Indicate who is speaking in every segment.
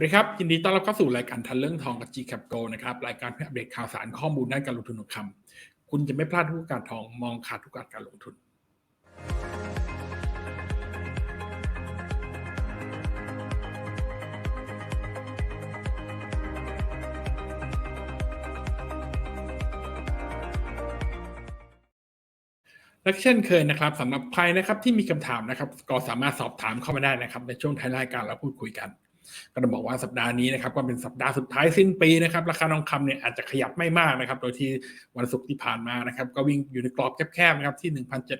Speaker 1: วัสดีครับ ยินดีต้อนรับเข้าสู่รายการทันเรื่องทองกับ G-Cap Go นะครับรายการเพื่ออัปเดตข่าวสารข้อมูลด้านการลงทุนทองคำคุณจะไม่พลาดทุกการทองมองขาดทุกการการลงทุน และเช่นเคยนะครับสำหรับใครนะครับที่มีคำถามนะครับก็สามารถสอบถามเข้ามาได้นะครับในช่วงท้ายรายการเราพูดคุยกัน ก็ต้องบอกว่าสัปดาห์นี้นะครับก็เป็นสัปดาห์สุดท้ายสิ้นปีนะครับราคาทองคำเนี่ยอาจจะขยับไม่มากนะครับ โดยที่วันศุกร์ที่ผ่านมานะครับก็วิ่งอยู่ในกรอบแคบๆนะครับที่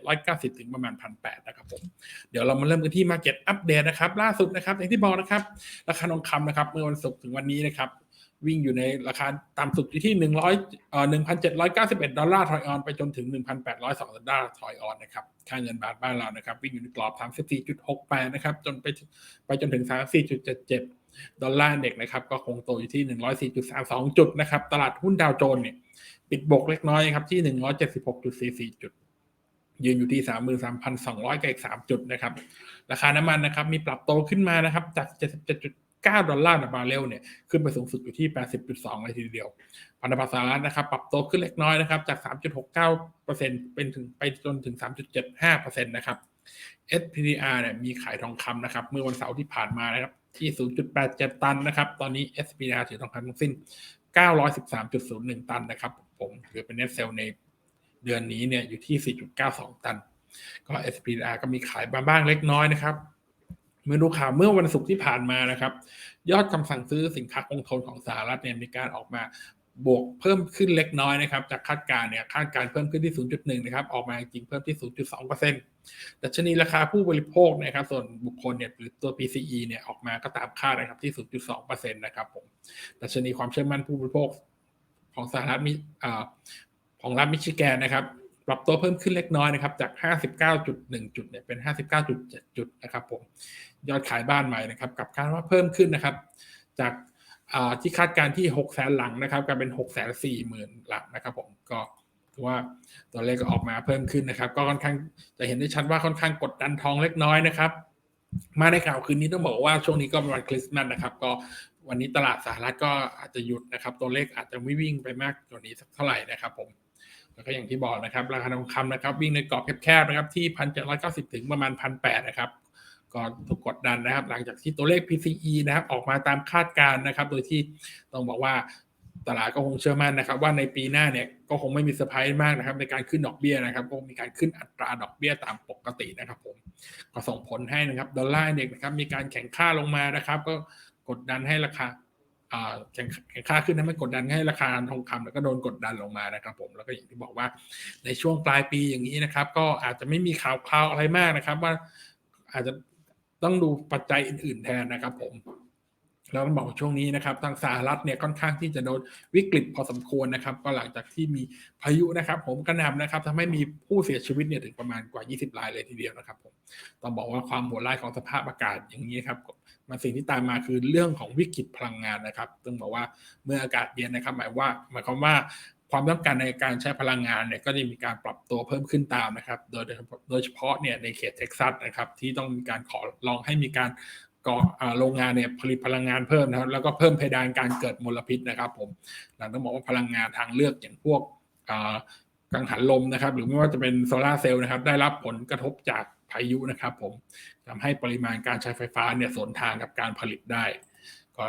Speaker 1: 1,790 ถึงประมาณ 1,800นะครับผมเดี๋ยวเรามาเริ่มกันที่ Market Update นะครับล่าสุดนะครับอย่างที่บอกนะครับราคาทองคำนะครับเมื่อวันศุกร์ถึงวันนี้นะครับ วิ่งอยู่ในราคาต่ำสุดอยู่ที่100เอ่1,791ดอลลาร์ถอยออนไปจนถึง1,802ดอลลาร์ถอยออนนะครับค่าเงินบาทบ้านเรานะครับ วิ่งอยู่ในกรอบ34.68นะครับ จนไปไปจนถึง34.77ดอลลาร์เด็กนะครับ ก็คงโตอยู่ที่104.32จุดนะครับ ตลาดหุ้นดาวโจนส์เนี่ย ปิดบวกเล็กน้อยครับที่176.44จุดยืนอยู่ที่ 33,200กับอีก3จุดนะครับ ราคาน้ำมันนะครับ มีปรับโตขึ้นมานะครับ จาก 77 9 ดอลลาร์ต่อบาร์เรลเนี่ยขึ้นไปสูงสุดอยู่ที่ 80.2เลยทีเดียว พันธบัตรสหรัฐนะครับ ปรับโตขึ้นเล็กน้อยนะครับ จาก 3.69%เป็นถึงไปจนถึง 3.75%นะครับ SPDR เนี่ยมีขายทองคำนะครับ เมื่อวันเสาร์ที่ผ่านมานะครับ ที่ 0.87 ตันนะครับ ตอนนี้ SPDR ถือทองคำทั้งสิ้น 913.01 ตันนะครับ ผมถือเป็น net sale ในเดือนนี้เนี่ยอยู่ที่ 4.92 ตัน ก็ SPDR ก็มีขายบ้างเล็กน้อยนะครับ เมื่อดูข่าวเมื่อวันศุกร์ที่ผ่านมานะครับ ยอดคำสั่งซื้อสินค้าคงทนของสหรัฐเนี่ยมีการออกมาบวกเพิ่มขึ้นเล็กน้อยนะครับ จากคาดการณ์เนี่ยคาดการณ์เพิ่มขึ้นที่ 0.1 นะครับ ออกมาจริงเพิ่มที่ 0.2%ดัชนีราคาผู้บริโภคนะครับ ส่วนบุคคลเนี่ยหรือตัว PCE เนี่ยออกมาก็ตามคาดนะครับที่ 0.2%นะครับผมดัชนีความเชื่อมั่นผู้บริโภคของสหรัฐมีของรัฐมิชิแกนนะครับ ปรับตัวเพิ่มขึ้นเล็กน้อยนะครับจาก 59.1 จุดเนี่ยเป็น 59.7 จุดนะครับผมยอดขายบ้านใหม่นะครับกับการว่าเพิ่มขึ้นนะครับ จากที่คาดการที่ 6 แสนหลังนะครับกลายเป็น6แสนสี่หมื่นหลังนะครับผมก็ถือว่าตัวเลขก็ออกมาเพิ่มขึ้นนะครับ ก็ค่อนข้างจะเห็นได้ชัดว่าค่อนข้างกดดันทองเล็กน้อยนะครับมาในข่าวคืนนี้ต้องบอกว่าช่วงนี้ก็เป็นวันคริสต์มาสนะครับ ก็วันนี้ตลาดสหรัฐก็อาจจะหยุดนะครับ ตัวเลขอาจจะไม่วิ่งไปมากกว่านี้สักเท่าไหร่นะครับผม แล้วก็อย่างที่บอกนะครับ ราคาทองคำนะครับ วิ่งในกรอบแคบๆนะครับ ที่พันเจ็ดร้อยเก้าสิบถึงประมาณพันแปดนะครับก็ถูกกดดันนะครับ หลังจากที่ตัวเลข PCE นะครับ ออกมาตามคาดการณ์นะครับ โดยที่ต้องบอกว่าตลาดก็คงเชื่อมั่นนะครับ ว่าในปีหน้าเนี่ยก็คงไม่มีเซอร์ไพรส์มากนะครับ ในการขึ้นดอกเบี้ยนะครับก็มีการขึ้นอัตราดอกเบี้ยตามปกตินะครับผมก็ส่งผลให้นะครับดอลลาร์เด็กนะครับมีการแข่งค่าลงมานะครับ ก็กดดันให้ราคา แข่งข่งค่าขึ้นนั้นไม่กดดันให้ราคาทองคำแล้วก็โดนกดดันลงมานะครับผมแล้วก็อย่างที่บอกว่าในช่วงปลายปีอย่างนี้นะครับ ก็อาจจะไม่มีข่าวคราวอะไรมากนะครับ ว่าอาจจะต้องดูปัจจัยอื่นๆแทนนะครับผม แล้วต้องบอกช่วงนี้นะครับทางสหรัฐเนี่ยค่อนข้างที่จะโดนวิกฤตพอสมควรนะครับ ก็หลังจากที่มีพายุนะครับผมกระหน่ำนะครับทำให้มีผู้เสียชีวิตเนี่ยถึงประมาณกว่า 20 รายเลยทีเดียวนะครับผมต้องบอกว่าความโหดร้ายของสภาพอากาศอย่างนี้ครับมันสิ่งที่ตามมาคือเรื่องของวิกฤตพลังงานนะครับต้องบอกว่าเมื่ออากาศเย็นนะครับ หมายว่าหมายความว่าความต้องการในการใช้พลังงานเนี่ยก็จะมีการปรับตัวเพิ่มขึ้นตามนะครับ โดยโดยเฉพาะเนี่ยในเขตเท็กซัสนะครับที่ต้องมีการขอลองให้มีการ ก่อโรงงานเนี่ยผลิตพลังงานเพิ่มนะครับแล้วก็เพิ่มเพดานการเกิดมลพิษนะครับผมหลังต้องบอกว่าพลังงานทางเลือกอย่างพวกกังหันลมนะครับ หรือไม่ว่าจะเป็นโซลาเซลล์นะครับ ได้รับผลกระทบจากพายุนะครับ ผมทำให้ปริมาณการใช้ไฟฟ้าเนี่ยสวนทางกับการผลิตได้ ก็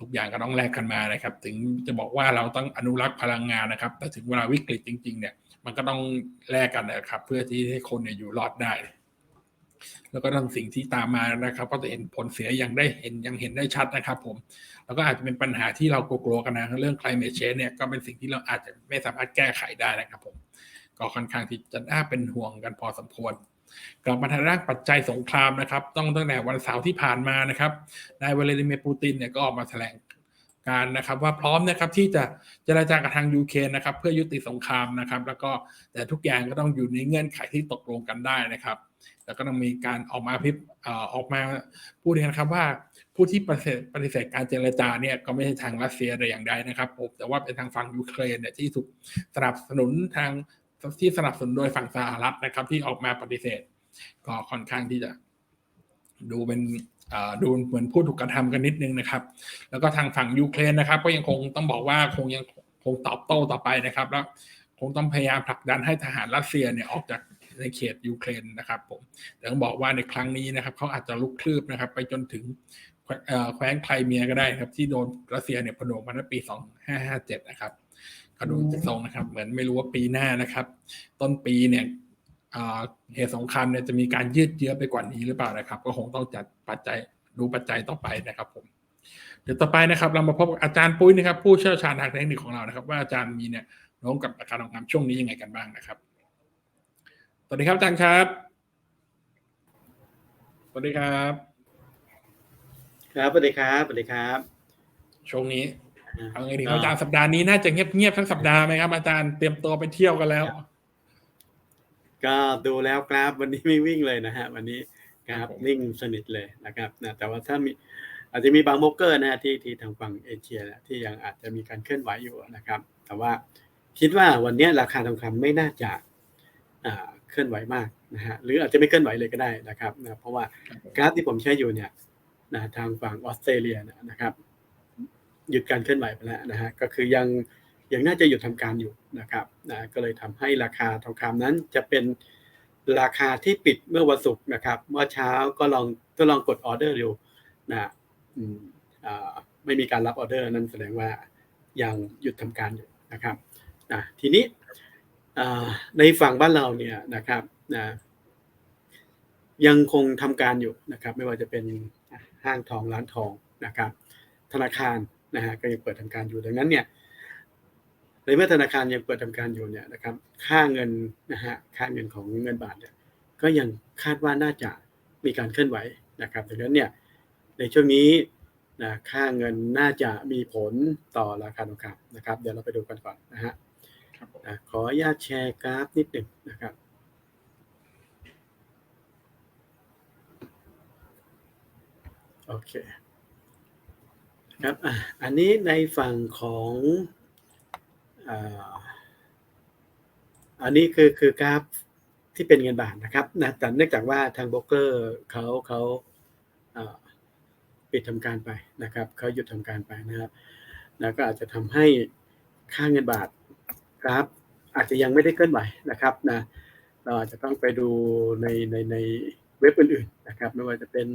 Speaker 1: ทุกอย่างก็ต้องแลกกันมานะครับ ถึงจะบอกว่าเราต้องอนุรักษ์พลังงานนะครับ แต่ถึงเวลาวิกฤตจริง ๆ เนี่ย มันก็ต้องแลกกันนะครับ เพื่อที่ให้คนเนี่ยอยู่รอดได้ แล้วก็ทั้งสิ่งที่ตามมานะครับ ก็จะเห็นผลเสียอย่างได้เห็นยังเห็นได้ชัดนะครับ ผม แล้วก็อาจจะเป็นปัญหาที่เรากลัวกันนะเรื่อง climate change เนี่ยก็เป็นสิ่งที่เราอาจจะไม่สามารถแก้ไขได้นะครับ ผม ก็ค่อนข้างที่จะน่าเป็นห่วงกันพอสมควรกลับมาทางด้านปัจจัยสงครามนะครับ ต้องตั้งแต่วันเสาร์ที่ผ่านมานะครับนายวลาดิเมียร์ปูตินเนี่ยก็ออกมาแถลงการนะครับ ว่าพร้อมนะครับที่จะเจรจากับทางยูเครนนะครับ เพื่อยุติสงครามนะครับ แล้วก็แต่ทุกอย่างก็ต้องอยู่ในเงื่อนไขที่ตกลงกันได้นะครับ ก็ต้องมีการออกมาพิบออกมาพูดนะครับว่าผู้ที่ปฏิเสธปฏิเสธการเจรจาเนี่ยก็ไม่ใช่ทางรัสเซียแต่อย่างใดนะครับผมแต่ว่าเป็นทางฝั่งยูเครนเนี่ยที่ถูกสนับสนุนทางที่สนับสนุนโดยฝั่งสหรัฐนะครับ ที่ออกมาปฏิเสธ ก็ค่อนข้างที่จะ ดูเป็นดูเหมือนผู้ถูกกระทำกันนิดนึงนะครับ แล้วก็ทางฝั่งยูเครนนะครับ ก็ยังคงต้องบอกว่าคงยังคงตอบโต้ต่อไปนะครับ แล้วคงต้องพยายามผลักดันให้ทหารรัสเซียเนี่ยออกจาก ในเขตยูเครนนะครับผมแต่ต้องบอกว่าในครั้งนี้นะครับเขาอาจจะลุกคลืบนะครับ ไปจนถึงแคว้นไครเมียก็ได้ครับ ที่โดนรัสเซียเนี่ยผนวกมาในปี 2557 นะครับก็ดูจากทรงนะครับ เหมือนไม่รู้ว่าปีหน้านะครับ ต้นปีเนี่ยเหตุสงครามเนี่ยจะมีการยืดเยื้อไปกว่านี้หรือเปล่านะครับ ก็คงต้องจัดปัจจัยดูปัจจัยต่อไปนะครับผมเดี๋ยวต่อไปนะครับ เรามาพบกับอาจารย์ปุ้ยนะครับ ผู้เชี่ยวชาญทางเทคนิคของเรานะครับ ว่าอาจารย์มีเนี่ยน้องกับราคาทองคำช่วงนี้ยังไงกันบ้างนะครับ วัสดีครับอาจารย์ครับ สวัสดีครับ
Speaker 2: ครับสวัสดีครับสวัสดีครับ
Speaker 1: ช่วงนี้
Speaker 2: อ่า
Speaker 1: เอาไงดีครับอาจารย์สัปดาห์นี้น่าจะเงียบๆทั้งสัปดาห์ไหมครับ อาจารย์เตรียมตัวไปเที่ยวกันแล้ว
Speaker 2: ก็ดูแล้วกราฟวันนี้ไม่วิ่งเลยนะฮะ วันนี้กรา
Speaker 1: ครั
Speaker 2: ฟ
Speaker 1: บผม
Speaker 2: นิ่งสนิทเลยนะครับนะแต่ว่าถ้ามีอาจจะมีบางโบรกเกอร์นะฮะที่ที่ทางฝั่งเอเชียนะที่ยังอาจจะมีการเคลื่อนไหวอยู่นะครับ แต่ว่าคิดว่าวันนี้ราคาทองคำไม่น่าจะอ่า เคลื่อนไหวมากนะฮะหรืออาจจะไม่เคลื่อนไหวเลยก็ได้นะครับนะเพราะว่ากราฟที่ผมใช้อยู่เนี่ยนะทางฝั่งออสเตรเลียนะครับหยุดการเคลื่อนไหวไปแล้วนะฮะก็คือยังยังน่าจะหยุดทำการอยู่นะครับนะก็เลยทำให้ราคาทองคำนั้นจะเป็นราคาที่ปิดเมื่อวันศุกร์นะครับ เมื่อเช้าก็ลองก็ลองกดออเดอร์ดูนะอืมอ่าไม่มีการรับออเดอร์นั่นแสดงว่ายังหยุดทำการอยู่นะครับนะทีนี้ ในฝั่งบ้านเราเนี่ยนะครับนะยังคงทำการอยู่นะครับ ไม่ว่าจะเป็นห้างทองร้านทองนะครับ ธนาคารนะฮะก็ยังเปิดทำการอยู่ดังนั้นเนี่ยในเมื่อธนาคารยังเปิดทำการอยู่เนี่ยนะครับค่าเงินนะฮะค่าเงินของเงินบาทเนี่ยก็ยังคาดว่าน่าจะมีการเคลื่อนไหวนะครับดังนั้นเนี่ยในช่วงนี้นะค่าเงินน่าจะมีผลต่อราคาทองคำนะครับ เดี๋ยวเราไปดูกันก่อนนะฮะ
Speaker 1: ครับ
Speaker 2: ขออนุญาตแชร์กราฟนิดหนึ่งนะครับโอเคครับอันนี้ในฝั่งของอันนี้คือคือกราฟที่เป็นเงินบาทนะครับนะแต่เนื่องจากว่าทางโบรกเกอร์เขาเขาอ่าปิดทำการไปนะครับเขาหยุดทำการไปนะครับแล้วก็อาจจะทำให้ค่าเงินบาท กราฟอาจจะยังไม่ได้เคลื่อนไหวนะครับนะเราอาจจะต้องไปดูในในในเว็บอื่นๆนะครับไม่ว่าจะเป็น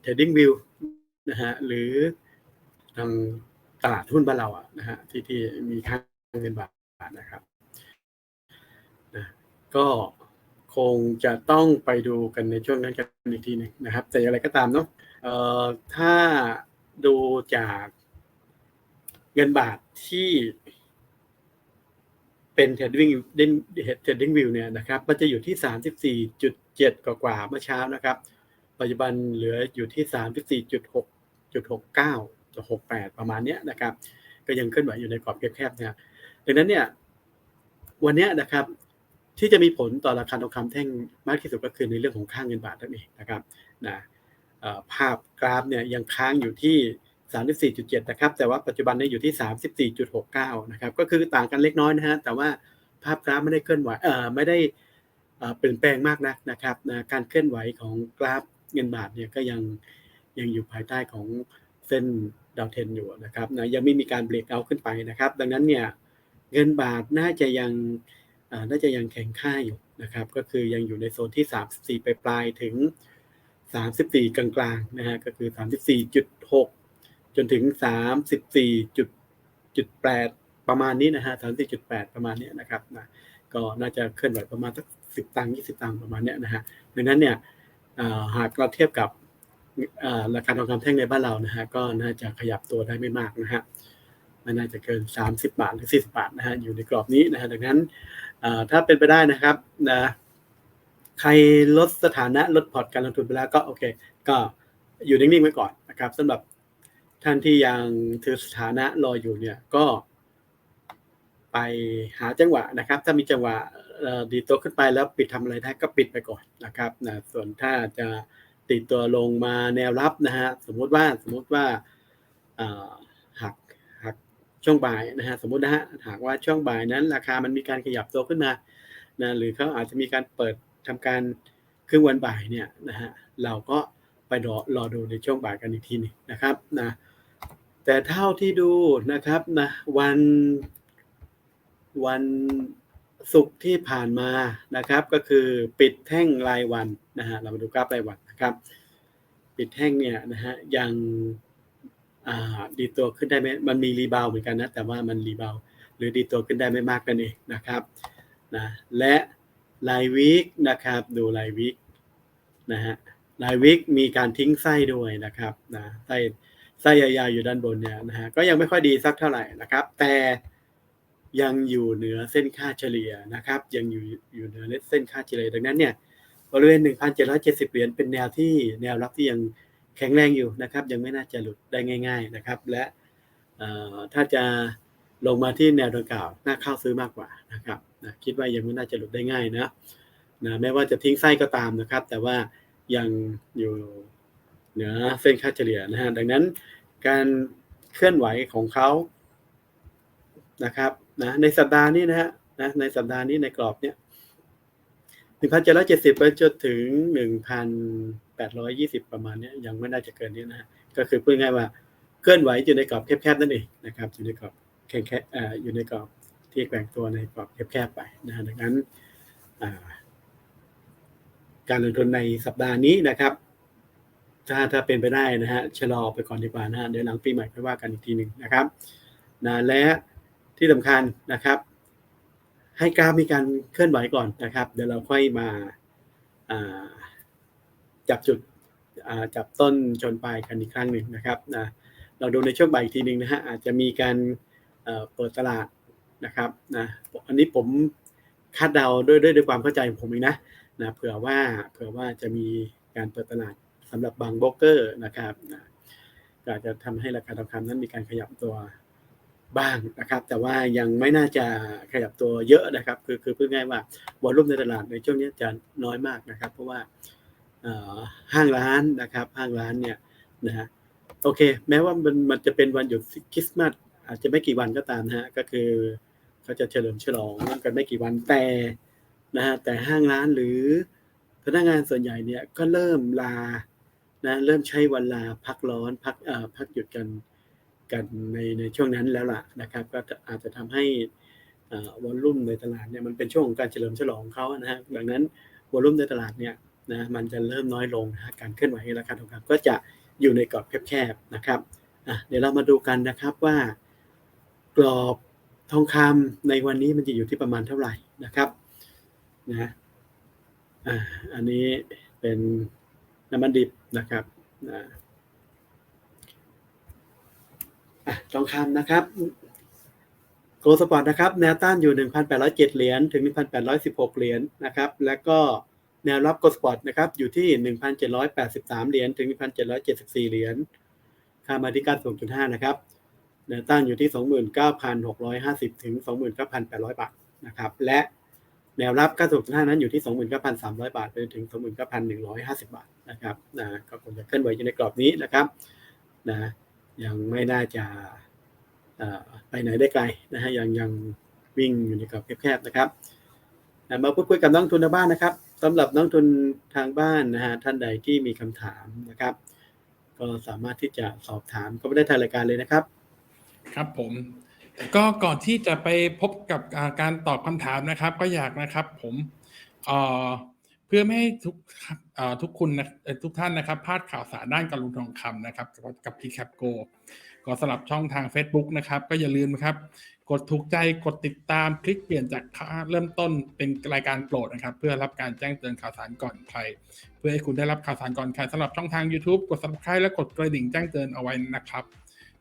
Speaker 2: เทรดดิ้งวิวนะฮะหรือทางตลาดหุ้นบ้านเราอะนะฮะที่ที่มีค่าเงินบาทนะครับนะก็คงจะต้องไปดูกันในช่วงนั้นกันอีกทีหนึ่งนะครับ แต่อย่างไรก็ตามเนาะเอ่อถ้า ดูจากเงินบาทที่เป็นเทรดดิ้งเทรดดิ้งวิวเนี่ยนะครับ มันจะอยู่ที่สามสิบสี่จุดเจ็ดกว่าเมื่อเช้านะครับ ปัจจุบันเหลืออยู่ที่สามสิบสี่จุดหกจุดหกเก้าจุดหกแปดประมาณเนี้ยนะครับ ก็ยังเคลื่อนไหวอยู่ในกรอบแคบๆนี่ยดังนั้นเนี่ย วันนี้นะครับ ที่จะมีผลต่อราคาทองคำแท่งมากที่สุดก็คือในเรื่องของค่าเงินบาทนั่นเองนะครับ นะ ภาพกราฟเนี่ยยังค้างอยู่ที่ 34.7 นะครับ แต่ว่าปัจจุบันเนี่ยอยู่ที่ 34.69 นะครับ ก็คือต่างกันเล็กน้อยนะฮะ แต่ว่าภาพกราฟไม่ได้เคลื่อนไหว เอ่อ ไม่ได้เอ่อเปลี่ยนแปลงมากนักนะครับนะการเคลื่อนไหวของกราฟเงินบาทเนี่ยก็ยังยังอยู่ภายใต้ของเส้นดาวเทนอยู่นะครับนะยังไม่มีการเบรกเอาขึ้นไปนะครับ ดังนั้นเนี่ยเงินบาทน่าจะยังน่าจะยังแข็งค่าอยู่นะครับ ก็คือยังอยู่ในโซนที่ 34 ไปปลายถึง 34 กลางๆนะฮะก็คือ 34.6 จนถึง 34.8 ประมาณนี้นะฮะ34.8 ประมาณเนี้ยนะครับนะก็น่าจะเคลื่อนไหวประมาณสัก10 ตังค์20 ตังค์ประมาณเนี้ยนะฮะดังนั้นเนี่ยหากเราเทียบกับราคาทองคำแท่งในบ้านเรานะฮะก็น่าจะขยับตัวได้ไม่มากนะฮะไม่น่าจะเกิน 30 บาทหรือ 40 บาทนะฮะอยู่ในกรอบนี้นะฮะดังนั้นถ้าเป็นไปได้นะครับนะ ใครลดสถานะลดพอร์ตการลงทุนไปแล้วก็โอเค ก็อยู่นิ่งๆไว้ก่อนนะครับสำหรับท่านที่ยังถือสถานะรออยู่เนี่ยก็ไปหาจังหวะนะครับ ถ้ามีจังหวะดีตัวขึ้นไปแล้วปิดทำอะไรได้ก็ปิดไปก่อนนะครับนะส่วนถ้าจะติดตัวลงมาแนวรับนะฮะสมมุติว่าสมมุติว่าอ่าหักหักช่วงบ่ายนะฮะสมมุตินะฮะหากว่าช่วงบ่ายนั้น ราคามันมีการขยับตัวขึ้นมานะหรือเขาอาจจะมีการเปิด ทำการครึ่งวันบ่ายเนี่ยนะฮะเราก็ไปรอรอดูในช่วงบ่ายกันอีกทีหนึงนะครับนะแต่เท่าที่ดูนะครับนะวันวันศุกร์ที่ผ่านมานะครับ ก็คือปิดแท่งรายวันนะฮะเรามาดูกราฟรายวันนะครับ ปิดแท่งเนี่ยนะฮะยังดีตัวขึ้นได้ไหมมันมีรีบาวเหมือนกันนะแต่ว่ามันรีบาวหรือดีตัวขึ้นได้ไม่มากนั่นเองนะครับนะและ รายวีคนะครับ ดูรายวีคนะฮะรายวีคมีการทิ้งไส้ด้วยนะครับนะไส้ไส้ยาวๆอยู่ด้านบนเนี่ยนะฮะก็ยังไม่ค่อยดีสักเท่าไหร่นะครับ แต่ยังอยู่เหนือเส้นค่าเฉลี่ยนะครับ ยังอยู่อยู่เหนือเส้นค่าเฉลี่ยดังนั้นเนี่ยบริเวณ 1,770 เหรียญเป็นแนวที่แนวรับที่ยังแข็งแรงอยู่นะครับ ยังไม่น่าจะหลุดได้ง่าย ๆนะครับ และถ้าจะ ลงมาที่แนวดังกล่าวน่าเข้าซื้อมากกว่านะครับนะคิดว่ายังไม่น่าจะหลุดได้ง่ายนะนะแม้ว่าจะทิ้งไส้ก็ตามนะครับ แต่ว่ายังอยู่เหนือเส้นค่าเฉลี่ยนะฮะดังนั้นการเคลื่อนไหวของเขานะครับนะในสัปดาห์นี้นะฮะนะในสัปดาห์นี้ในกรอบเนี้ยหนึ่งพันเจ็ดร้อยเจ็ดสิบไปจนถึงหนึ่งพันแปดร้อยยี่สิบประมาณเนี้ยยังไม่น่าจะเกินนี้นะฮะก็คือพูดง่ายว่าเคลื่อนไหวอยู่ในกรอบแคบๆนั่นเองนะครับอยู่ในกรอบ แค่แค่อยู่ในกรอบที่แกว่งตัวในกรอบแคบๆไปนะฮะดังนั้นการลงทุนในสัปดาห์นี้นะครับ ถ้าถ้าเป็นไปได้นะฮะชะลอไปก่อนดีกว่านะฮะเดี๋ยวหลังปีใหม่ค่อยว่ากันอีกทีหนึ่งนะครับนะและที่สำคัญนะครับ ให้กราฟมีการเคลื่อนไหวก่อนนะครับ เดี๋ยวเราค่อยมาาจับจุดจับต้นชนปลายกันอีกครั้งหนึ่งนะครับนะเราดูในช่วงบ่ายอีกทีหนึ่งนะฮะอาจจะมีการ เอ่อเปิดตลาดนะครับนะอันนี้ผมคาดเดาด้วยด้วยด้วยความเข้าใจของผมเองนะนะเผื่อว่าเผื่อว่าจะมีการเปิดตลาดสำหรับบางโบรกเกอร์นะครับนะก็อาจจะทำให้ราคาทองคำนั้นมีการขยับตัวบ้างนะครับ แต่ว่ายังไม่น่าจะขยับตัวเยอะนะครับ คือคือพูดง่ายว่าวอลุ่มในตลาดในช่วงนี้จะน้อยมากนะครับ เพราะว่าห้างร้านนะครับ ห้างร้านเนี่ยนะฮะโอเค แม้ว่ามันมันจะเป็นวันหยุดคริสต์มาส อาจจะไม่กี่วันก็ตามนะฮะก็คือเขาจะเฉลิมฉลองกันไม่กี่วันแต่นะฮะแต่ห้างร้านหรือพนักงานส่วนใหญ่เนี่ยก็เริ่มลานะเริ่มใช้วันลาพักร้อนพักเอ่อพักหยุดกันกันในในช่วงนั้นแล้วล่ะนะครับ ก็อาจจะทำให้วอลลุ่มในตลาดเนี่ยมันเป็นช่วงของการเฉลิมฉลองเขานะฮะดังนั้นวอลลุ่มในตลาดเนี่ยนะมันจะเริ่มน้อยลงนะการเคลื่อนไหวในราคาทองคำก็จะอยู่ในกรอบแคบๆนะครับอะเดี๋ยวเรามาดูกันนะครับว่า กรอบทองคำในวันนี้มันจะอยู่ที่ประมาณเท่าไหร่นะครับนะอันนี้เป็นน้ำมันดิบนะครับนะทองคำนะครับโกลสปอร์ตนะครับแนวต้านอยู่ 1,807 เหรียญถึง 1,816 เหรียญนะครับแล้วก็แนวรับโกลสปอร์ตนะครับอยู่ที่ 1,783 เหรียญถึง 1,774 เหรียญค่ามาที่9.5นะครับ แนวต้านอยู่ที่ 29,650 ถึง 29,800 บาทนะครับ และแนวรับ9.5นั้นอยู่ที่ 29,300 บาท ไปจนถึง 29,150 บาทนะครับนะก็คงจะเคลื่อนไหวอยู่ในกรอบนี้นะครับนะยังไม่น่าจะไปไหนได้ไกลนะฮะยังยังวิ่งอยู่ในกรอบแคบๆนะครับมาพูดคุยกับน้องทุนทางบ้านนะครับสำหรับน้องทุนทางบ้านนะฮะท่านใดที่มีคำถามนะครับ ก็สามารถที่จะสอบถามก็ไม่ได้ทางรายการเลยนะครับ
Speaker 1: ครับผม ก็ก่อนที่จะไปพบกับการตอบคำถามนะครับ ก็อยากนะครับ ผมเพื่อไม่ให้ทุกทุกคุณนะทุกท่านนะครับพลาดข่าวสารด้านการลงทุนทองคำนะครับ กับ p c a p Go ก็สำหรับช่องทาง Facebook นะครับ ก็อย่าลืมนะครับ กดถูกใจกดติดตามคลิกเปลี่ยนจากเริ่มต้นเป็นรายการโปรดนะครับ เพื่อรับการแจ้งเตือนข่าวสารก่อนใคร เพื่อให้คุณได้รับข่าวสารก่อนใครสำหรับช่องทาง YouTube กด subscribe และกดกระดิ่งแจ้งเตือนเอาไว้นะครับ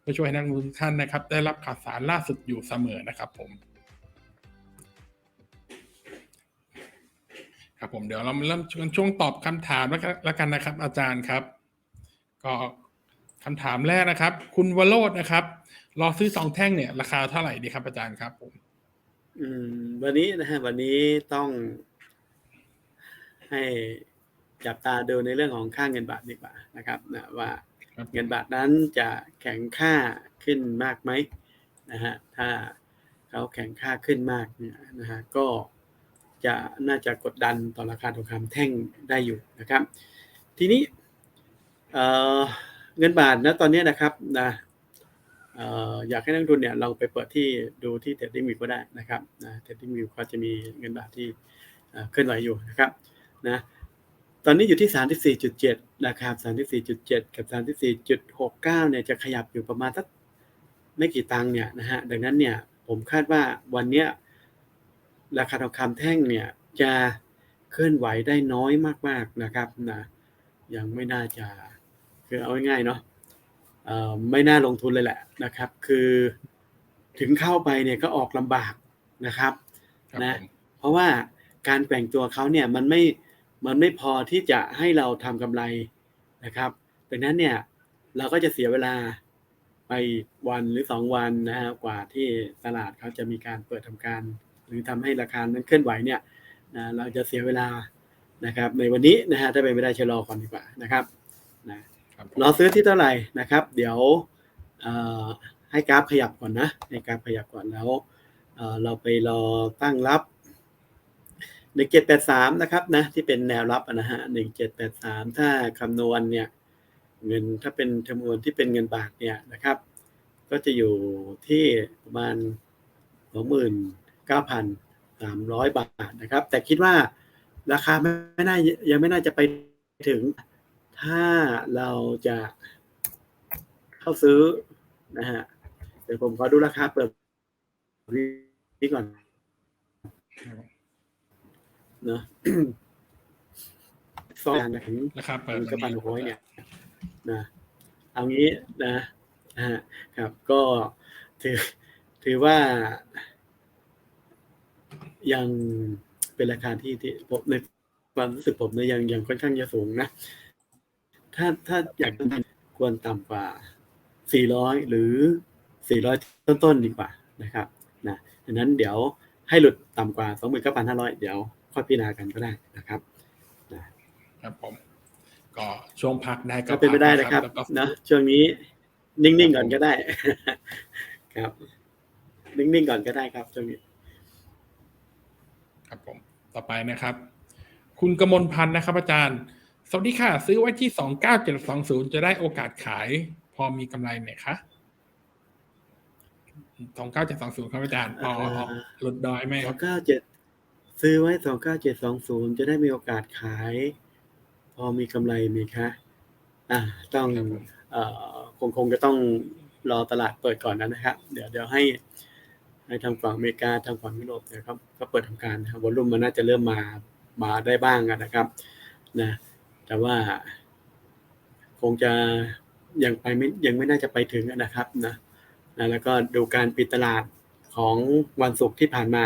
Speaker 1: พื่อช่วยให้นักลงทุนทุกท่านนะครับ ได้รับข่าวสารล่าสุดอยู่เสมอนะครับผมครับผมเดี๋ยวเราเริ่มช่วงตอบคำถามแล้วกันนะครับ อาจารย์ครับ ก็คำถามแรกนะครับ คุณวโรจนะครับ รอซื้อสองแท่งเนี่ย ราคาเท่าไหร่ดีครับอาจารย์ครับ ผม
Speaker 2: อืม วันนี้นะฮะวันนี้ต้องให้จับตาดูในเรื่องของค่าเงินบาทดีกว่านะครับนะว่า เงินบาทนั้นจะแข็งค่าขึ้นมากไหมนะฮะถ้าเขาแข็งค่าขึ้นมากเนี่ยนะฮะก็จะน่าจะกดดันต่อราคาทองคำแท่งได้อยู่นะครับ ทีนี้เเงินบาทนะตอนนี้นะครับนะอออยากให้นักลงทุนเนี่ยลองไปเปิดที่ดูที่ Trading View ก็ได้นะครับนะ Trading View ก็จะมีเงินบาทที่เคลื่อนไหวอยู่นะครับนะ ตอนนี้อยู่ที่ 34.7 นะครับ 34.7 กับ 34.69 เนี่ยจะขยับอยู่ประมาณสักไม่กี่ตังค์เนี่ยนะฮะ ดังนั้นเนี่ยผมคาดว่าวันเนี้ยราคาทองคำแท่งเนี่ยจะเคลื่อนไหวได้น้อยมากๆนะครับนะยังไม่น่าจะคือเอาง่ายๆเนาะเอ่อไม่น่าลงทุนเลยแหละนะครับ คือถึงเข้าไปเนี่ยก็ออกลำบากนะครับ
Speaker 1: ครับ
Speaker 2: นะ
Speaker 1: ผม
Speaker 2: เพราะว่าการแกว่งตัวเขาเนี่ยมันไม่ มันไม่พอที่จะให้เราทำกำไรนะครับดังนั้นเนี่ยเราก็จะเสียเวลาไปวันหรือสองวันนะฮะกว่าที่ตลาดเขาจะมีการเปิดทำการ หรือทำให้ราคานั้นเคลื่อนไหวเนี่ยนะเราจะเสียเวลานะครับในวันนี้นะฮะถ้าเป็นไม่ได้ชะลอก่อนดีกว่านะครับนะครับ
Speaker 1: ผม
Speaker 2: รอซื้อที่เท่าไหร่นะครับ เดี๋ยวเอ่อให้กราฟขยับก่อนนะให้กราฟขยับก่อนแล้วเอ่อเราไปรอตั้งรับ หนึ่งเจ็ดแปดสามนะครับนะที่เป็นแนวรับนะฮะหนึ่งเจ็ดแปดสามถ้าคำนวณเนี่ยเงินถ้าเป็นจำนวนที่เป็นเงินบาทเนี่ยนะครับ ก็จะอยู่ที่ประมาณสองหมื่นเก้าพันสามร้อยบาทนะครับ แต่คิดว่าราคาไม่ไม่น่ายังไม่น่าจะไปถึง ถ้าเราจะเข้าซื้อนะฮะเดี๋ยวผมขอดูราคาเปิดนี้ก่อน เนอะสองอย่างนะถึง
Speaker 1: ราคาเปิด
Speaker 2: ถึง
Speaker 1: วั
Speaker 2: กระปัน
Speaker 1: นี้
Speaker 2: หัวเนี่ยนะเอางี้นะนะฮะครับ ก็ถือถือว่า ยังเป็นราคาที่ที่ผมในความรู้สึกผมเนี่ยยังยังค่อนข้างจะสูงนะ ถ้าถ้าอยากได้ควรต่ำกว่า 400 หรือ 400 ต้นๆดีกว่านะครับนะดังนั้นเดี๋ยวให้หลุดต่ำกว่า 29,500 เดี๋ยว ค่อยพิจารณากันก็ได้นะครับ
Speaker 1: ครับผมก็ช่วงพักได้ก็
Speaker 2: ก็เป็นไปได้นะครับ
Speaker 1: แล้วก็
Speaker 2: นะช่วงนี้นิ่งๆก่อนก็ได้ ครับ นิ่งๆก่อนก็ได้ครับช่วงนี้
Speaker 1: ครับผมต่อไปนะครับ คุณกมลพันธ์นะครับ อาจารย์สวัสดีค่ะ ซื้อไว้ที่สองเก้าเจ็ดสองศูนย์จะได้โอกาสขาย พอมีกำไรไหมคะสองเก้าเจ็ดสองศูนย์ครับอาจารย์พอ
Speaker 2: เอ่อ
Speaker 1: หลุดดอยไหม
Speaker 2: ส
Speaker 1: ค
Speaker 2: อ
Speaker 1: รับ
Speaker 2: งเก้าเจ็ด ซื้อไว้สองเก้าเจ็ดสองศูนย์จะได้มีโอกาสขาย พอมีกำไรไหมคะอ่าต้อง
Speaker 1: ครับผม
Speaker 2: เอ่อคงคงจะต้องรอตลาดเปิดก่อนนะครับ เดี๋ยวเดี๋ยวให้ให้ทางฝั่งอเมริกาทางฝั่งยุโรปเนี่ยครับก็เปิดทำการนะครับวอลุ่มมันน่าจะเริ่มมามาได้บ้างนะครับนะแต่ว่า คงจะยังไปไม่ยังไม่น่าจะไปถึงนะครับนะนะแล้วก็ดูการปิดตลาดของวันศุกร์ที่ผ่านมา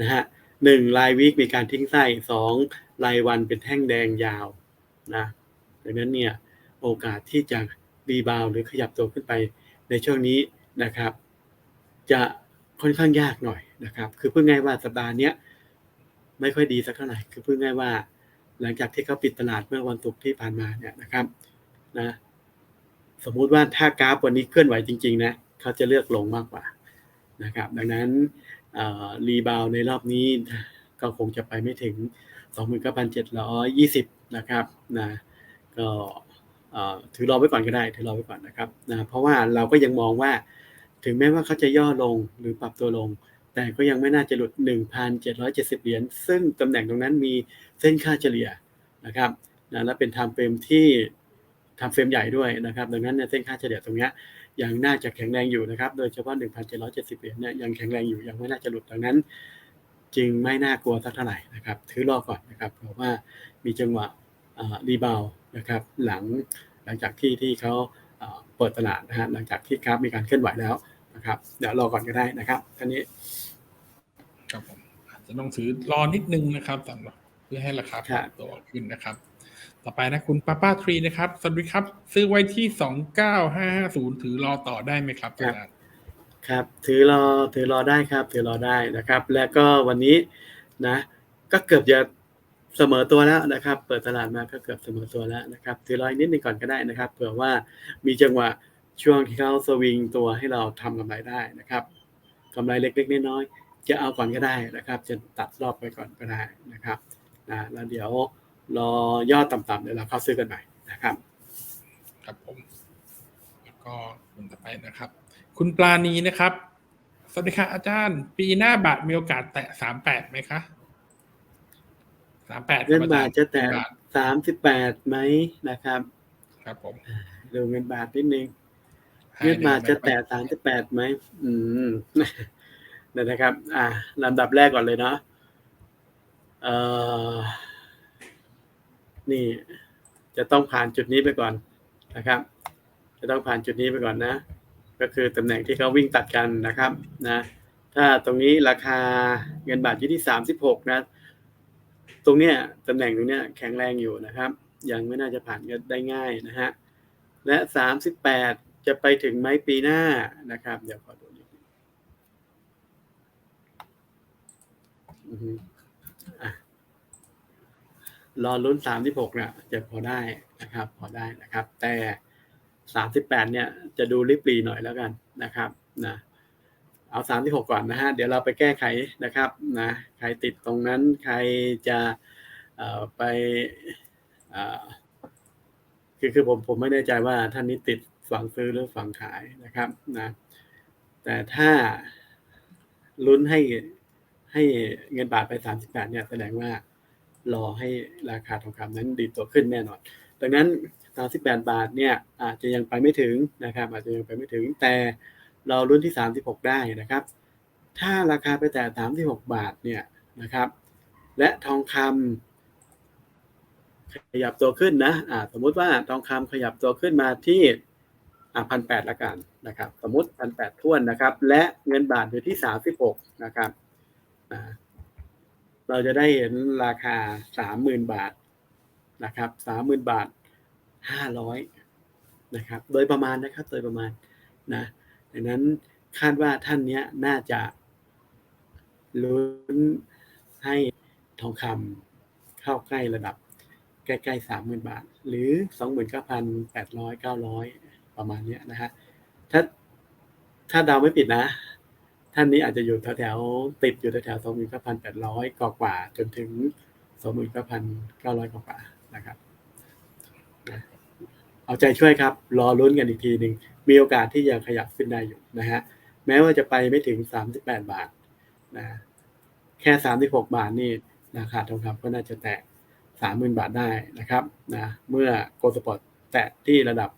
Speaker 2: นะฮะ หนึ่งรายวีคมีการทิ้งไส้สองรายวันเป็นแท่งแดงยาวนะดังนั้นเนี่ยโอกาสที่จะรีบาวหรือขยับตัวขึ้นไปในช่วงนี้นะครับ จะค่อนข้างยากหน่อยนะครับ คือพูดง่ายว่าสัปดาห์นี้ไม่ค่อยดีสักเท่าไหร่คือพูดง่ายว่า หลังจากที่เขาปิดตลาดเมื่อวันศุกร์ที่ผ่านมาเนี่ยนะครับนะสมมุติว่าถ้ากราฟวันนี้เคลื่อนไหวจริง ๆ นะเขาจะเลือกลงมากกว่านะครับ ดังนั้น รีบาวในรอบนี้ก็คงจะไปไม่ถึง 29,720 นะครับนะก็ถือรอไว้ก่อนก็ได้ ถือรอไว้ก่อนนะครับนะเพราะว่าเราก็ยังมองว่าถึงแม้ว่าเขาจะย่อลงหรือปรับตัวลง แต่ก็ยังไม่น่าจะหลุด 1,770 เหรียญ ซึ่งตำแหน่งตรงนั้นมีเส้นค่าเฉลี่ยนะครับนะและเป็นไทม์เฟรมที่ ทม์เฟรมใหญ่ด้วยนะครับ ดังนั้นเนี่ยเส้นค่าเฉลี่ยตรงเนี้ยยังน่าจะแข็งแรงอยู่นะครับ โดยเฉพาะ 1,770 เหรียญเนี่ยยังแข็งแรงอยู่ยังไม่น่าจะหลุดดังนั้น จึงไม่น่ากลัวสักเท่าไหร่นะครับ ถือรอก่อนนะครับ เพราะว่ามีจังหวะรีบาวนะครับ หลังหลังจากที่ที่เขาเอ่อเปิดตลาดนะฮะหลังจากที่กราฟมีการเคลื่อนไหวแล้วนะครับ เดี๋ยวรอก่อนก็ได้นะครับท่านี้
Speaker 1: ครับผมอาจจะต้องถือรอนิดนึงนะครับสำหรับเพื่อให้ราคาปรับตัวขึ้นนะครับ ต่อไปนะคุณป้าป้าทรีนะครับ สวัสดีครับ ซื้อไว้ที่สองเก้าห้าห้าศูนย์ถือรอต่อได้ไหมครับอาจารย์
Speaker 2: ครับ ถือรอถือรอได้ครับ ถือรอได้นะครับ แล้วก็วันนี้นะ ก็เกือบจะเสมอตัวแล้วนะครับ เปิดตลาดมาก็เกือบเสมอตัวแล้วนะครับ ถือรออีกนิดหนึงก่อนก็ได้นะครับ เผื่อว่ามีจังหวะช่วงที่เขาสวิงตัวให้เราทำกำไรได้นะครับกำไรเล็กๆน้อยๆจะเอาก่อนก็ได้นะครับ จะตัดรอบไปก่อนก็ได้นะครับนะแล้วเดี๋ยว รอยอดต่ำๆเดี๋ยวเราเข้าซื้อกันใหม่นะครับ
Speaker 1: ครับผม แล้วก็คนต่อไปนะครับ คุณปลาณีนะครับ สวัสดีค่ะอาจารย์ ปีหน้าบาทมีโอกาสแตะสามแปดไหมคะสามแปด
Speaker 2: เงินบาทจะแตะสามสิบแปดไหมนะครับ
Speaker 1: ครับผม
Speaker 2: ดูเงินบาทนิดนึงเงินบาทจะแตะสามสิบแปดไหมอืมเดี๋ยวนะครับ อ่าลำดับแรกก่อนเลยเนาะเอ่อ นี่จะต้องผ่านจุดนี้ไปก่อนนะครับ จะต้องผ่านจุดนี้ไปก่อนนะ ก็คือตำแหน่งที่เขาวิ่งตัดกันนะครับนะถ้าตรงนี้ราคาเงินบาทอยู่ที่สามสิบหกนะ ตรงเนี้ยตำแหน่งตรงเนี้ยแข็งแรงอยู่นะครับ ยังไม่น่าจะผ่านกันได้ง่ายนะฮะและสามสิบแปดจะไปถึงไหมปีหน้านะครับ เดี๋ยวขอดูนิดนึงอือฮึอะ รอลุ้นสามสิบหกเนี่ยจะพอได้นะครับ พอได้นะครับ แต่สามสิบแปดเนี่ยจะดูริบรีหน่อยแล้วกันนะครับนะเอาสามที่หกก่อนนะฮะเดี๋ยวเราไปแก้ไขนะครับนะใครติดตรงนั้นใครจะไปคือคือผมผมไม่แน่ใจว่าท่านนี้ติดฝั่งซื้อหรือฝั่งขายนะครับนะแต่ถ้าลุ้นให้ให้เงินบาทไป38เนี่ยแสดงว่า รอให้ราคาทองคำนั้นดีตัวขึ้นแน่นอน ดังนั้น 38 บาทเนี่ยอาจจะยังไปไม่ถึงนะครับอาจจะยังไปไม่ถึงแต่เราลุ้นที่ 36 ได้นะครับ ถ้าราคาไปแต่ 36 บาทเนี่ยนะครับ และทองคำขยับตัวขึ้นนะอ่าสมมุติว่าทองคำขยับตัวขึ้นมาที่พันแปดละกันนะครับ สมมติพันแปดท้วนนะครับ และเงินบาทอยู่ที่สามสิบหกนะครับ เราจะได้เห็นราคาสามหมื่นบาทนะครับสามหมื่นบาทห้าร้อยนะครับโดยประมาณนะครับโดยประมาณนะดังนั้นคาดว่าท่านเนี้ยน่าจะลุ้นให้ทองคำเข้าใกล้ระดับ ใกล้ๆสามหมื่นบาท หรือสองหมื่นเก้าพันแปดร้อยเก้าร้อยประมาณเนี้ยนะฮะถ้าถ้าเดาไม่ผิดนะ ท่านนี้อาจจะอยู่แถวๆติดอยู่แถวๆสองหมื่นเก้าพันแปดร้อยกว่าจนถึงสองหมื่นเก้าพันเก้าร้อยกว่านะครับเอาใจช่วยครับ รอลุ้นกันอีกทีหนึ่งมีโอกาสที่จะขยับขึ้นได้อยู่นะฮะแม้ว่าจะไปไม่ถึงสามสิบแปดบาทนะแค่สามสิบหกบาทนี่ราคาทองคำก็น่าจะแตะสามหมื่นบาทได้นะครับนะเมื่อโกลสปอร์ตแตะที่ระดับ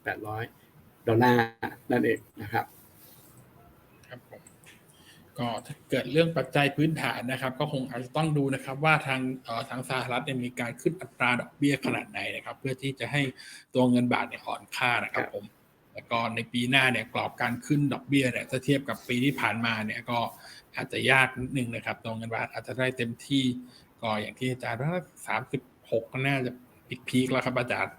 Speaker 2: 1,800 ดอลลาร์นั่นเองนะครับ
Speaker 1: ก็ถ้าเกิดเรื่องปัจจัยพื้นฐานนะครับ ก็คงอาจจะต้องดูนะครับว่าทางเอ่อทางสหรัฐเนี่ยมีการขึ้นอัตราดอกเบี้ยขนาดไหนนะครับ เพื่อที่จะให้ตัวเงินบาทเนี่ยอ่อนค่านะครับ
Speaker 2: ครับ
Speaker 1: ผมแล้วก็ในปีหน้าเนี่ยกรอบการขึ้นดอกเบี้ยเนี่ยถ้าเทียบกับปีที่ผ่านมาเนี่ยก็อาจจะยากนิดนึงนะครับตัวเงินบาทอาจจะได้เต็มที่ก็อย่างที่อาจารย์ว่าสามสิบหกก็น่าจะปิกพีคแล้วครับอาจารย์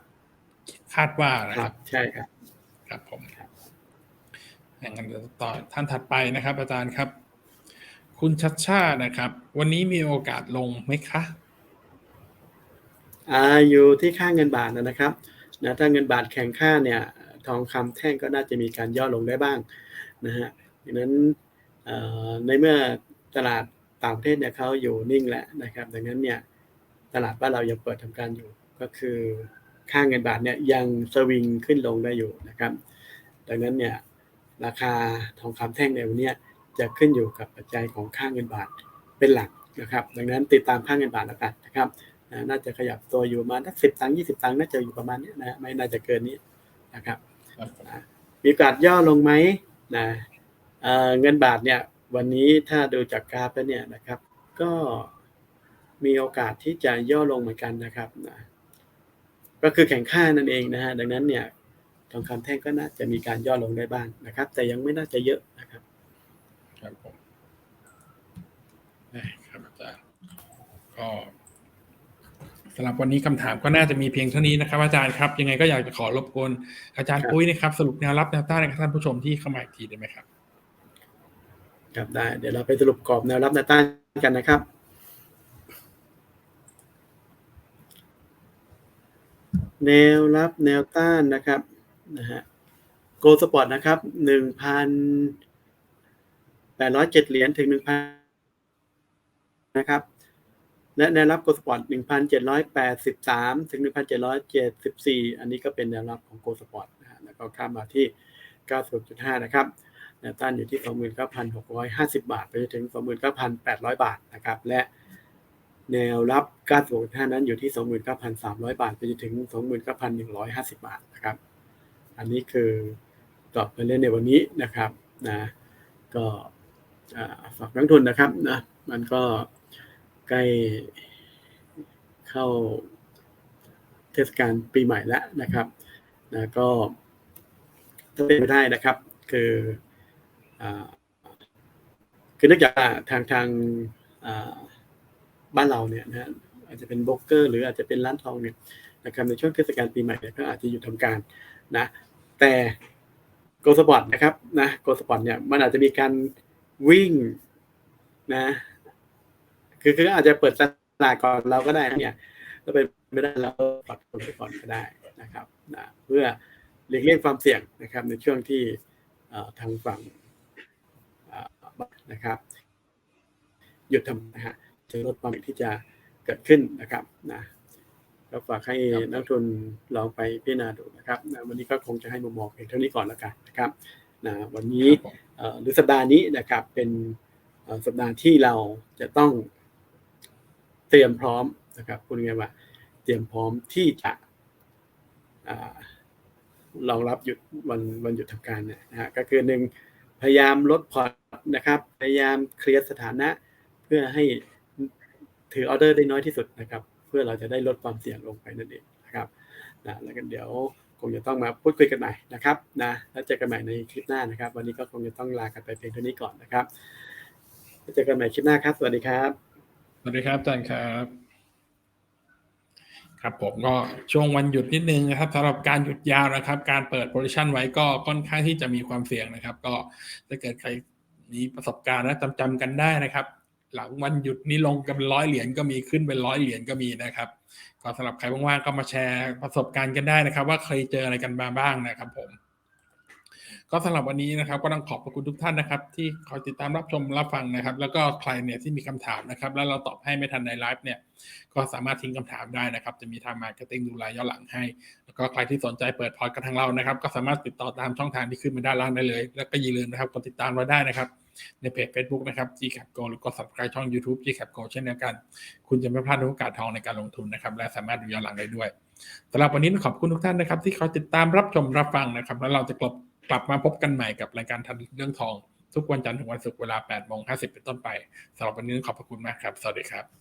Speaker 1: คาดว่านะ
Speaker 2: ค
Speaker 1: ค
Speaker 2: รั
Speaker 1: รั
Speaker 2: บบใช่ครับ
Speaker 1: ครับผม
Speaker 2: ครับ
Speaker 1: อย่างนั้นเดี๋ยวต่อท่านถัดไปนะครับ อาจารย์ครับ คุณชัดชาตินะครับ วันนี้มีโอกาสลงไหมคะ
Speaker 2: อ่าอยู่ที่ค่าเงินบาทนะครับนะถ้าเงินบาทแข็งค่าเนี่ยทองคำแท่งก็น่าจะมีการย่อลงได้บ้างนะฮะดังนั้นในเมื่อตลาดต่างประเทศเนี่ยเขาอยู่นิ่งแล้วนะครับ ดังนั้นเนี่ยตลาดบ้านเรายังเปิดทำการอยู่ ก็คือค่าเงินบาทเนี่ยยังสวิงขึ้นลงได้อยู่นะครับ ดังนั้นเนี่ยราคาทองคำแท่งในวันนี้ จะขึ้นอยู่กับปัจจัยของค่าเงินบาทเป็นหลักนะครับ ดังนั้นติดตามค่าเงินบาทแล้วกันนะครับนะน่าจะขยับตัวอยู่ประมาณสักสิบตังค์ยี่สิบตังค์น่าจะอยู่ประมาณเนี้ยนะไม่น่าจะเกินนี้นะครับ
Speaker 1: ครับผม
Speaker 2: นะมีโอกาสย่อลงไหมนะเอ่อเงินบาทเนี่ยวันนี้ถ้าดูจากกราฟแล้วเนี่ยนะครับ ก็มีโอกาสที่จะย่อลงเหมือนกันนะครับนะก็คือแข่งค่านั่นเองนะฮะดังนั้นเนี่ยทองคำแท่งก็น่าจะมีการย่อลงได้บ้างนะครับ แต่ยังไม่น่าจะเยอะนะครับ
Speaker 1: ครับผมได้ครับอาจารย์ก็สำหรับวันนี้คำถามก็น่าจะมีเพียงเท่านี้นะครับ อาจารย์ครับ ยังไงก็อยากจะขอรบกวนอาจารย์
Speaker 2: ครับ
Speaker 1: ปุ้ยนะครับสรุปแนวรับแนวต้านให้กับท่านผู้ชมที่เข้ามาอีกทีได้ไหมครับ
Speaker 2: ครับได้เดี๋ยวเราไปสรุปกรอบแนวรับแนวต้านกันนะครับแนวรับแนวต้านนะครับนะฮะโกลสปอร์ตนะครับหนึ่งพันแป 807 เหรียญถึง 1,000 นะครับ และแนวรับโกลสปอร์ต1,783 ถึง 1,774 อันนี้ก็เป็นแนวรับของโกลสปอร์ตนะฮะแล้วก็ข้ามมาที่ 96.5 นะครับแนวต้านอยู่ที่ 29,650 บาท ไปจนถึง 29,800 บาทนะครับ และแนวรับ 96.5 นั้นอยู่ที่ 29,300 บาท ไปจนถึง 29,150 บาทนะครับ อันนี้คือตอบไปเล่นในวันนี้นะครับนะก็ ฝากนักทุนนะครับนะมันก็ใกล้เข้าเทศกาลปีใหม่แล้วนะครับนะก็ถ้าเป็นไปได้นะครับ คืออคือเนื่องจากว่าทางทางบ้านเราเนี่ยนะอาจจะเป็นโบรกเกอร์ หรืออาจจะเป็นร้านทองเนี่ยนะครับในช่วงเทศกาลปีใหม่เนี่ยก็อาจจะหยุดทำการนะแต่โกลสปอร์ตนะครับนะโกลสปอร์ตเนี่ยมันอาจจะมีการ วิ่งนะคือคืออาจจะเปิดตลาดก่อนเราก็ได้เนี่ยถ้าเป็นไม่ได้เราปรับตัวไปก่อนก็ได้นะครับนะเพื่อหลีกเลี่ยงความเสี่ยงนะครับ ในช่วงที่เอ่อทางฝั่งเอ่อนะครับ หยุดทำนะฮะจะลดความเสี่ยงที่จะเกิดขึ้นนะครับนะก็ฝากให้นักลงทุนลองไปพิจารณาดูนะครับนะวันนี้ก็คงจะให้มุมมองเพียงเท่านี้ก่อนแล้วกันนะครับ นะวันนี้
Speaker 1: ครับผม
Speaker 2: เอ่อหรือสัปดาห์นี้นะครับเป็นเอ่อสัปดาห์ที่เราจะต้องเตรียมพร้อมนะครับพูดง่ายๆว่าเตรียมพร้อมที่จะอ่ารองรับหยุดวันวันหยุดทำการเนี่ยนะฮะก็คือหนึ่งพยายามลดพอร์ตนะครับ พยายามเคลียร์สถานะ เพื่อให้ถือออเดอร์ได้น้อยที่สุดนะครับ เพื่อเราจะได้ลดความเสี่ยงลงไปนั่นเองนะครับนะแล้วกันเดี๋ยว คงจะต้องมาพูดคุยกันใหม่นะครับนะแล้วเจอกันใหม่ในคลิปหน้านะครับ วันนี้ก็คงจะต้องลากันไปเพียงเท่านี้ก่อนนะครับเจอกันใหม่คลิปหน้าครับ สวัสดีครับ
Speaker 1: สวัสดีครับอาจารย์ครับ ครับผมก็ช่วงวันหยุดนิดนึงนะครับสำหรับการหยุดยาวนะครับ การเปิดโพซิชันไว้ก็ค่อนข้างที่จะมีความเสี่ยงนะครับ ก็ถ้าเกิดใครมีประสบการณ์นะจำจำกันได้นะครับ หลังวันหยุดนี้ลงกันร้อยเหรียญก็มีขึ้นเป็นร้อยเหรียญก็มีนะครับ ก็สำหรับใครว่างๆก็มาแชร์ประสบการณ์กันได้นะครับ ว่าเคยเจออะไรกันมาบ้างนะครับผม ก็สำหรับวันนี้นะครับ ก็ต้องขอบพระคุณทุกท่านนะครับ ที่คอยติดตามรับชมรับฟังนะครับ แล้วก็ใครเนี่ยที่มีคำถามนะครับ แล้วเราตอบให้ไม่ทันในไลฟ์เนี่ย ก็สามารถทิ้งคำถามได้นะครับ จะมีทางมาร์เก็ตติ้งดูแลย้อนหลังให้ แล้วก็ใครที่สนใจเปิดพอร์ตกับทางเรานะครับ ก็สามารถติดต่อตามช่องทางที่ขึ้นมาด้านล่างได้เลย แล้วก็อย่าลืมนะครับกดติดตามเราได้นะครับ ในเพจ Facebook นะครับ GCAP Go หรือก็ subscribe ช่อง YouTube GCAP Go เช่นเดียวกัน คุณจะไม่พลาดโอกาสทองในการลงทุนนะครับ และสามารถดูย้อนหลังได้ด้วยสำหรับวันนี้ขอบคุณทุกท่านนะครับ ที่คอยติดตามรับชมรับฟังนะครับ แล้วเราจะกลับกลับมาพบกันใหม่กับรายการทันเรื่องทอง ทุกวันจันทร์ถึงวันศุกร์เวลา8โมง50 เป็นต้นไปสำหรับวันนี้ขอบพระคุณมากครับ สวัสดีครับ